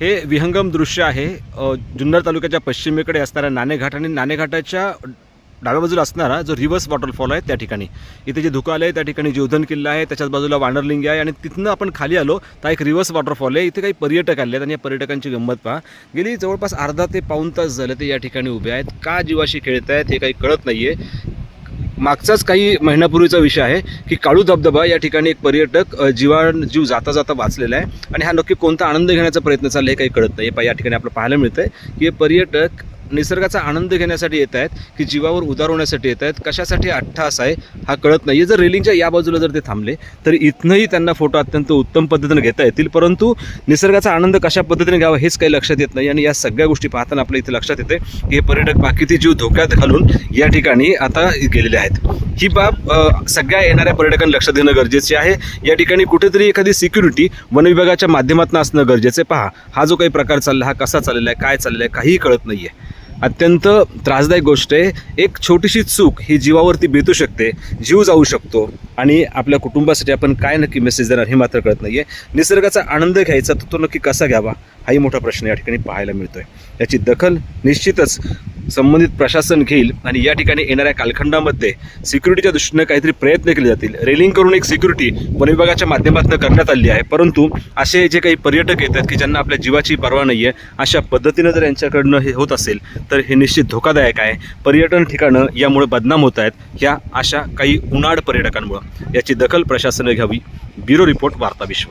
हे विहंगम दृश्य आहे. जुन्नर तालुक्याच्या पश्चिमेकडे असणाऱ्या नाणेघाट आणि नाणेघाटाच्या डाव्या बाजूला असणारा जो रिव्हर्स वॉटरफॉल आहे त्या ठिकाणी. इथे जे धुकं आलं आहे त्या ठिकाणी जीवधन किल्ला आहे त्याच्याच बाजूला वानरलिंग आहे आणि तिथनं आपण खाली आलो तर एक रिव्हर्स वॉटरफॉल आहे. इथे काही पर्यटक आले आहेत आणि या पर्यटकांची गंमत पहा. गेली जवळपास अर्धा ते पाऊण तास झाले ते या ठिकाणी उभे आहेत. का जीवाशी खेळत आहेत हे काही कळत नाही आहे मागचाच काही महिन्यापूर्वीचा विषय आहे की काळू धबधबा या ठिकाणी एक पर्यटक जीवाण जीव जाता जाता वाचलेला आहे. आणि हा नक्की कोणता आनंद घेण्याचा प्रयत्न चालला आहे काही कळत नाही या ठिकाणी आपलं पाहायला मिळतं आहे की हे पर्यटक निसर्गाचा आनंद घेण्यासाठी येत आहेत की जीवावर उदार होण्यासाठी येत आहेत कशासाठी अठ्ठास आहे हा कळत नाही जर रेलिंगच्या या बाजूला जर ते थांबले तर इथनंही त्यांना फोटो अत्यंत उत्तम पद्धतीने घेता येतील. परंतु निसर्गाचा आनंद कशा पद्धतीने घ्यावा हेच काही लक्षात येत नाही. आणि या सगळ्या गोष्टी पाहताना आपल्या इथे लक्षात येते की हे पर्यटक बाकीचे जीव धोक्यात घालून या ठिकाणी आता गेलेले आहेत. ही बाब सगळ्या येणाऱ्या पर्यटकांनी लक्ष देणं गरजेचे आहे. या ठिकाणी कुठेतरी एखादी सिक्युरिटी वनविभागाच्या माध्यमातून असणं गरजेचं आहे. पहा हा जो काही प्रकार चालला हा कसा चाललेला आहे काय चाललेला आहे काहीही कळत नाही आहे अत्यंत त्रासदायक गोष्ट आहे. एक छोटीशी चूक ही जीवावरती बेतू शकते जीव जाऊ शकतो आणि आपल्या कुटुंबासाठी आपण काय नक्की मेसेज देणार हे मात्र कळत नाही आहे निसर्गाचा आनंद घ्यायचा तर तो नक्की कसा घ्यावा? हाही मोठा प्रश्न या ठिकाणी पाहायला मिळतो आहे याची दखल निश्चितच संबंधित प्रशासन घेईल आणि या ठिकाणी येणाऱ्या कालखंडामध्ये सिक्युरिटीच्या दृष्टीनं काहीतरी प्रयत्न केले जातील. रेलिंग करून एक सिक्युरिटी वन विभागाच्या माध्यमातून करण्यात आली आहे. परंतु असे जे काही पर्यटक येतात की ज्यांना आपल्या जीवाची पर्वा नाही आहे अशा पद्धतीनं जर यांच्याकडनं हे होत असेल तर हे निश्चित धोकादायक आहे. पर्यटन ठिकाणं यामुळे बदनाम होत आहेत. ह्या अशा काही उन्हाळ पर्यटकांमुळं. याची दखल प्रशासनाने घ्यावी. ब्युरो रिपोर्ट वार्ता विश्व